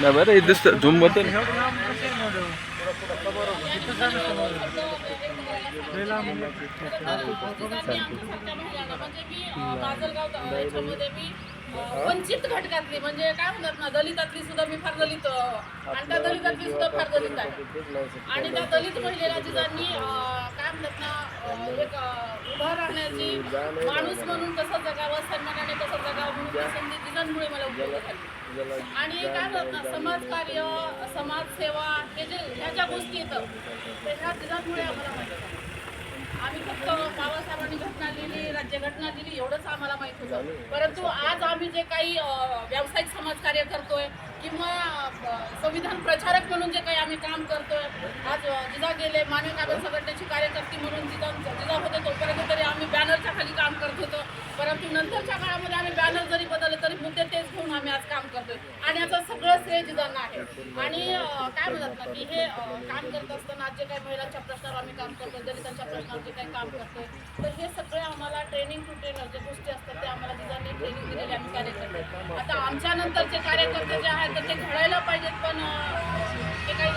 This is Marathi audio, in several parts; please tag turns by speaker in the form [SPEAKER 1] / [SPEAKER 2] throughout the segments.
[SPEAKER 1] नाही बरं हे दिसतं. झूमबद्दल
[SPEAKER 2] वंचित घटकातली म्हणजे काय म्हणतात ना दलितातली सुद्धा मी फार दलित आणि त्या दलितातली सुद्धा फार दलित आहे.
[SPEAKER 3] आणि त्या दलित महिलेला जिजांनी काय
[SPEAKER 2] म्हणतात ना एक अं, उभं राहण्याची
[SPEAKER 3] माणूस म्हणून
[SPEAKER 2] कसं जगावं सन्मानाने कसं जगावं संधी जिजांमुळे मला उपलब्ध झाली.
[SPEAKER 3] आणि काय ना समाजकार्य समाजसेवा हे जे ह्या ज्या गोष्टी येतात ते ह्या जिजांमुळे आम्हाला माहिती. आम्ही फक्त
[SPEAKER 2] बाबासाहेबांनी घटना लिहिली राज्यघटना लिहिली एवढंच आम्हाला माहीत होतं. परंतु आज आम्ही जे काही व्यावसायिक समाजकार्य करतोय किंवा संविधान प्रचारक म्हणून जे काही आम्ही काम करतोय आज जिजा गेले मानव कायदा संघटनेची कार्यकर्ती म्हणून जिजा जिजा होते तोपर्यंत तरी आम्ही बॅनरच्या खाली काम करत होतो. परंतु नंतरच्या काळामध्ये आम्ही बॅनर जरी बदलले तरी मुद्दे तेच घेऊन आम्ही आज काम करतोय. आणि याचं सगळं श्रेय जिजांना आहे.
[SPEAKER 3] आणि काय म्हणतात ना की हे काम करत
[SPEAKER 2] असताना आज जे काही महिलांच्या प्रश्नावर आम्ही काम करतोय दलितांच्या प्रश्नावर जे काही काम करतोय तर हे सगळे आम्हाला ट्रेनिंग टू ट्रेनर जे गोष्टी असतात ते आम्हाला जिजांनी ट्रेनिंग दिलेली आम्ही कार्यकर्ते.
[SPEAKER 3] आता आमच्यानंतर जे कार्यकर्ते जे आहेत तर ते
[SPEAKER 2] घडायला पाहिजेत पण ते काही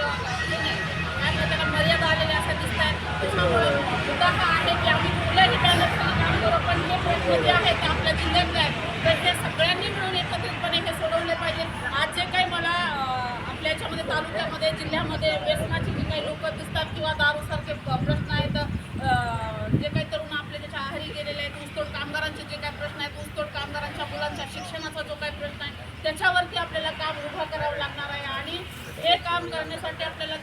[SPEAKER 2] मध्ये आहेत त्या आपल्या जिल्ह्यातल्या आहेत. तर हे सगळ्यांनी मिळून एकत्रितपणे हे सोडवले पाहिजे. आज जे काही मला आपल्या याच्यामध्ये तालुक्यामध्ये जिल्ह्यामध्ये व्यसनाची जी काही लोक दिसतात किंवा दारूसारखे प्रश्न आहेत जे काही तरुण आपले त्याच्या आहारी गेलेले आहेत ऊसतोड कामगारांचे जे काही प्रश्न आहेत ऊसतोड कामगारांच्या मुलांच्या शिक्षणाचा जो काही प्रश्न आहे त्याच्यावरती आपल्याला काम उभं करावं लागणार आहे. आणि
[SPEAKER 3] हे काम करण्यासाठी
[SPEAKER 2] आपल्याला